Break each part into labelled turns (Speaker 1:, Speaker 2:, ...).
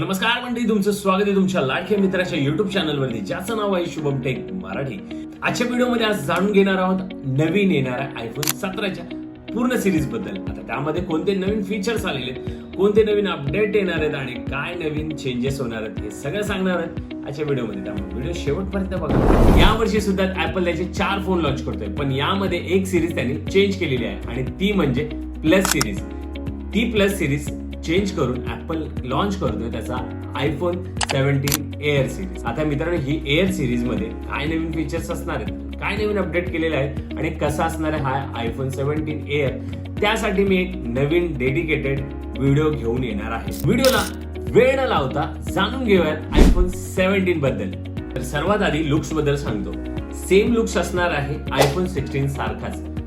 Speaker 1: नमस्कार मंडळी तुमचं स्वागत आहे तुमच्या लाडक्या मित्राच्या युट्यूब चॅनलवरती ज्याचं नाव आहे शुभम टेक मराठी. आजच्या व्हिडिओमध्ये आज जाणून घेणार आहोत नवीन येणाऱ्या आयफोन सतराच्या पूर्ण सिरीजबद्दल. आता त्यामध्ये कोणते नवीन फीचर्स आलेले आहेत कोणते नवीन अपडेट येणार आहेत आणि काय नवीन चेंजेस होणार आहेत हे सगळं सांगणार आहेत आजच्या व्हिडिओमध्ये. त्यामुळे व्हिडिओ शेवटपर्यंत बघा. यावर्षी सुद्धा ऍपल त्याचे चार फोन लॉन्च करतोय पण यामध्ये एक सिरीज त्यांनी चेंज केलेली आहे आणि ती म्हणजे प्लस सिरीज ती प्लस सिरीज चेंज करून ऍपल लॉन्च करतोय त्याचा आयफोन सेव्हन्टीन एअर सिरीज आता मित्रांनो ही एअर सिरीजमध्ये काय नवीन फीचर्स असणार आहेत? काय नवीन अपडेट केलेले आहेत? आणि कसा असणार आहे हा आयफोन सेव्हन्टीन एअर त्यासाठी मी एक नवीन डेडिकेटेड व्हिडिओ घेऊन येणार आहे. व्हिडिओला वेळ न लावता जाणून घेऊयात आयफोन सेव्हन्टीन बद्दल. तर सर्वात आधी लुक्सबद्दल सांगतो. सेम लुक्स असणार आहे आयफोन सिक्स्टीन सारखाच.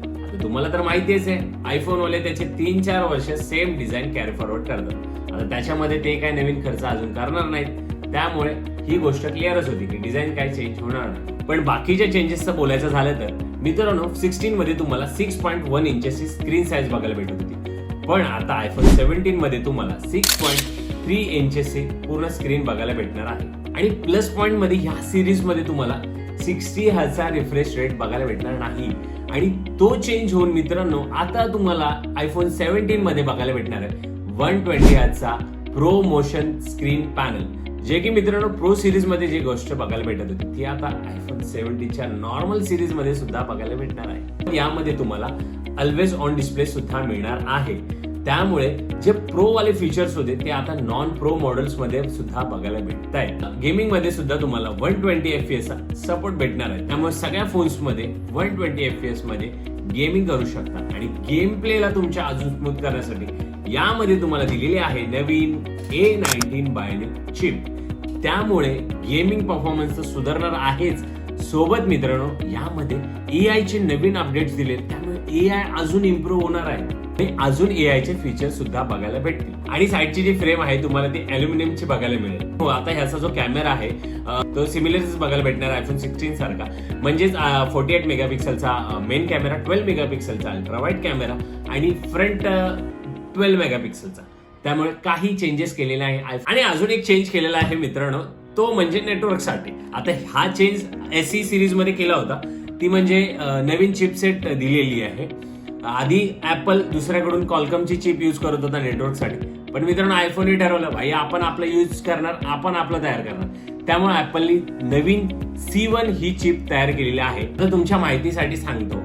Speaker 1: तुम्हाला तर माहितीच आहे आयफोन वाले त्याचे तीन चार वर्ष सेम डिझाईन कॅरी फॉरवर्ड करतात. आता त्याच्यामध्ये ते काय नवीन खर्च अजून करणार नाहीत. त्यामुळे ही गोष्ट क्लिअरच होती की डिझाईन काय चेंज होणार नाही. पण बाकीच्या चेंजेसचं बोलायचं झालं तर मित्रांनो सिक्स्टीन मध्ये तुम्हाला सिक्स पॉईंट वन इंचेसची स्क्रीन साईज बघायला भेटत होती. पण आता आयफोन सेव्हन्टीन मध्ये तुम्हाला सिक्स पॉईंट थ्री इंचेसची पूर्ण स्क्रीन बघायला भेटणार आहे. आणि प्लस पॉईंटमध्ये ह्या सिरीजमध्ये तुम्हाला सिक्स्टी हजचा रिफ्रेश रेट बघायला भेटणार नाही. आणि तो चेंज होऊन मित्रांनो आता तुम्हाला आयफोन सेव्हन्टीन मध्ये बघायला भेटणार आहे. वन ट्वेंटी हजचा प्रो मोशन स्क्रीन पॅनल जे की मित्रांनो प्रो सिरीजमध्ये जी गोष्ट बघायला भेटत होती ती आता आयफोन सेव्हन्टीनच्या नॉर्मल सिरीजमध्ये सुद्धा बघायला भेटणार आहे. यामध्ये तुम्हाला ऑलवेज ऑन डिस्प्ले सुद्धा मिळणार आहे. त्यामुळे जे प्रो वाले फीचर्स होते ते आता नॉन प्रो मॉडेल्समध्ये सुद्धा बघायला भेटत आहेत गेमिंगमध्ये सुद्धा तुम्हाला one twenty F S support भेटणार आहे. त्यामुळे सगळ्या फोन्समध्ये वन ट्वेंटी एफ एसमध्ये गेमिंग करू शकता. आणि गेम प्लेला तुमच्या अजून स्मूथ करण्यासाठी यामध्ये तुम्हाला दिलेली आहे नवीन ए नाईन्टीन बायोनिक चिप त्यामुळे गेमिंग परफॉर्मन्स तर सुधारणार आहेच. सोबत मित्रांनो यामध्ये ए आय चे नवीन अपडेट्स दिले त्यामुळे ए आय अजून इम्प्रूव्ह होणार आहे. आणि अजून ए आय चे सुद्धा बघायला भेटतील. आणि साईडची जी फ्रेम आहे तुम्हाला ती अल्युमिनियमची बघायला मिळेल. हो आता ह्याचा जो कॅमेरा आहे तो सिमिलर बघायला भेटणार आयफोन सिक्स्टीन सारखा. म्हणजेच फोर्टी एट मेगापिक्सलचा मेन कॅमेरा ट्वेल्व मेगापिक्सलचा अल्ट्रावाईट कॅमेरा आणि फ्रंट ट्वेल्व मेगापिक्सलचा त्यामुळे काही चेंजेस केलेले आहे. आणि अजून एक चेंज केलेला आहे मित्रांनो तो म्हणजे नेटवर्कसाठी आता हा चेंज एस सी सिरीजमध्ये केला होता. ती म्हणजे नवीन चिपसेट दिलेली आहे. आधी ऍपल दुसऱ्याकडून कॉलकमची चिप यूज करत होता नेटवर्कसाठी पण मित्रांनो आयफोनही ठरवलं भाई आपण आपलं यूज करणार आपण आपलं तयार करणार. त्यामुळे ऍपलनी नवीन सी वन ही चिप तयार केलेली आहे. तर तुमच्या माहितीसाठी सांगतो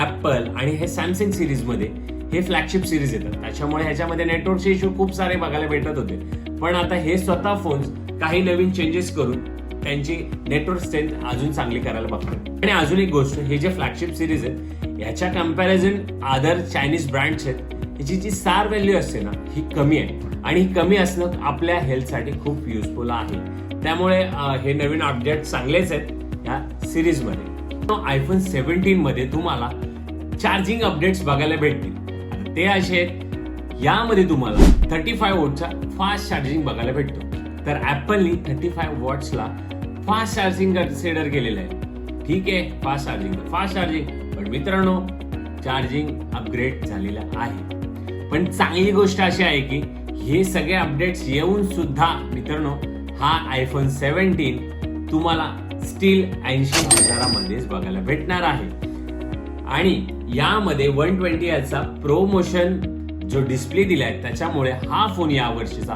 Speaker 1: ऍपल आणि हे सॅमसंग सिरीजमध्ये हे फ्लॅगशिप सिरीज येतात. त्याच्यामुळे ह्याच्यामध्ये नेटवर्कचे इश्यू खूप सारे बघायला भेटत होते. पण आता हे स्वतः फोन्स काही नवीन चेंजेस करून त्यांची नेटवर्क स्ट्रेंथ अजून चांगली करायला बघतात आणि अजून एक गोष्ट हे जे फ्लॅगशिप सिरीज आहेत याच्या कंपॅरिझन अदर चायनीज ब्रँड्स आहेत ह्याची जी सार व्हॅल्यू असते ना ही कमी आहे. आणि ही कमी असणं आपल्या हेल्थसाठी खूप युजफुल आहे. त्यामुळे हे नवीन अपडेट चांगलेच आहेत या सिरीजमध्ये आयफोन सेव्हन्टीन मध्ये तुम्हाला चार्जिंग अपडेट्स बघायला भेटतील. ते असे आहेत यामध्ये तुम्हाला थर्टी फाय वोटचा फास्ट चार्जिंग बघायला भेटतो. तर ऍपलनी थर्टी फाय वॉट्सला फास्ट चार्जिंग कन्सिडर केलेलं आहे. ठीक आहे फास्ट चार्जिंग फास्ट चार्जिंग. पण मित्रांनो चार्जिंग अपग्रेड झालेलं आहे. पण चांगली गोष्ट अशी आहे की हे सगळे अपडेट्स येऊन सुद्धा मित्रांनो हा आयफोन सेव्हन्टीन तुम्हाला स्टील ऐंशी हजारामध्येच बघायला भेटणार आहे. आणि यामध्ये वन ट्वेंटी याचा प्रोमोशन जो डिस्प्ले दिलाय त्याच्यामुळे हा फोन या वर्षीचा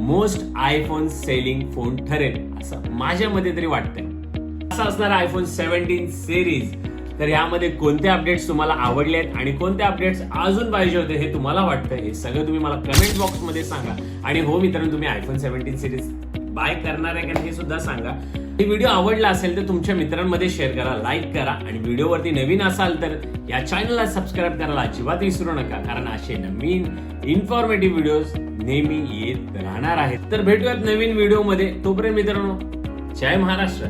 Speaker 1: मोस्ट आयफोन सेलिंग फोन ठरेल असं माझ्या मध्ये तरी वाटतंय. असं असणार आयफोन सेव्हन्टीन सिरीज तर यामध्ये कोणते अपडेट्स तुम्हाला आवडले आहेत आणि कोणते अपडेट्स अजून पाहिजे होते हे तुम्हाला वाटतं हे सगळं तुम्ही मला कमेंट बॉक्समध्ये सांगा. आणि हो मित्रांनो तुम्ही आयफोन सेव्हन्टीन सिरीज बाय करणार आहे का हे सुद्धा सांगा. हे व्हिडिओ आवडला असेल तर तुमच्या मित्रांमध्ये शेअर करा लाईक करा. आणि व्हिडिओवरती नवीन असाल तर या चॅनलला सबस्क्राईब करायला अजिबात विसरू नका कारण असे नवीन इन्फॉर्मेटिव्ह व्हिडिओज नेहमी येत राहणार आहेत. तर भेटूयात नवीन व्हिडिओमध्ये तोपर्यंत मित्रांनो जय महाराष्ट्र.